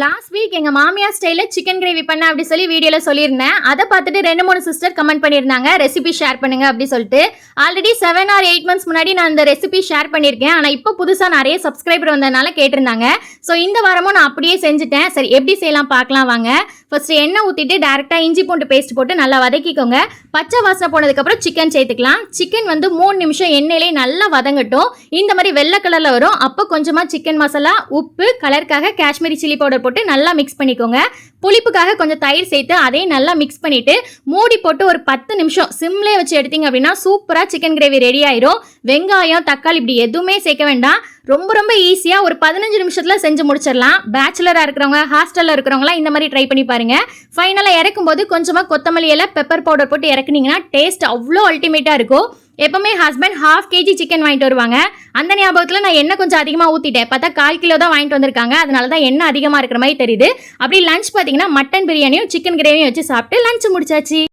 Last week எங்க மாமியார் ஸ்டைல சிக்கன் கிரேவி பண்ண அப்படி சொல்லி வீடியோல சொல்லியிருந்தேன். அதை பார்த்துட்டு ரெண்டு மூணு சிஸ்டர் கமெண்ட் பண்ணியிருந்தாங்க. ரெசிபி ஷேர் பண்ணுங்க அப்படி சொல்லிட்டு. Already seven or eight months முன்னாடி நான் இந்த ரெசிபி ஷேர் பண்ணியிருக்கேன். ஆனால் இப்போ புதுசாக நிறைய சப்ஸ்கிரைபர் வந்ததுனால கேட்டிருந்தாங்க. ஸோ இந்த வாரமும் நான் அப்படியே செஞ்சுட்டேன். சரி எப்படி செய்யலாம் பார்க்கலாம் வாங்க. ஃபர்ஸ்ட் எண்ணெய் ஊற்றிட்டு டேரெக்டாக இஞ்சி பூண்டு பேஸ்ட் போட்டு நல்லா வதக்கிக்கோங்க. பச்சை வாசனை போனதுக்கப்புறம் சிக்கன் சேர்த்துக்கலாம். சிக்கன் வந்து மூணு நிமிஷம் எண்ணெயிலே நல்லா வதங்கட்டும். இந்த மாதிரி வெள்ளை கலரில் வரும். அப்போ கொஞ்சமாக சிக்கன் மசாலா உப்பு கலருக்காக காஷ்மீரி சில்லி பவுடர் போட்டு நல்லா மிக்ஸ் பண்ணிக்கோங்க. புளிப்புக்காக கொஞ்சம் தயிர் சேர்த்து அதையும் நல்லா மிக்ஸ் பண்ணிவிட்டு மூடி போட்டு ஒரு பத்து நிமிஷம் சிம்லே வச்சு எடுத்தீங்க அப்படின்னா சூப்பராக சிக்கன் கிரேவி ரெடி ஆயிரும். வெங்காயம் தக்காளி இப்படி எதுவுமே சேர்க்க வேண்டாம். ரொம்ப ரொம்ப ஈஸியாக ஒரு பதினஞ்சு நிமிஷத்தில் செஞ்சு முடிச்சிடலாம். பேச்சுலராக இருக்கிறவங்க ஹாஸ்டலில் இருக்கிறவங்களாம் இந்த மாதிரி ட்ரை பண்ணி பாருங்கள் ஃபைனலாக இறக்கும்போது கொஞ்சமாக கொத்தமல்லி பெப்பர் பவுடர் போட்டு இறக்குனீங்கன்னா டேஸ்ட் அவ்வளோ அல்டிமேட்டாக இருக்கும். எப்பவுமே ஹஸ்பண்ட் ஹாஃப் கேஜி சிக்கன் வாங்கிட்டு வருவாங்க. அந்த ஞாபகத்தில் நான் எண்ணெய் கொஞ்சம் அதிகமாக ஊற்றிட்டேன் பார்த்தா கால் கிலோ தான் வாங்கிட்டு வந்திருக்காங்க. அதனால தான் எண்ணெய் அதிகமாக இருக்கிற மாதிரி தெரியுது. அப்படி லஞ்ச் பார்த்தீங்கன்னா மட்டன் பிரியாணியும் சிக்கன் கிரேவியும் வச்சு சாப்பிட்டு லஞ்ச் முடிச்சாச்சு.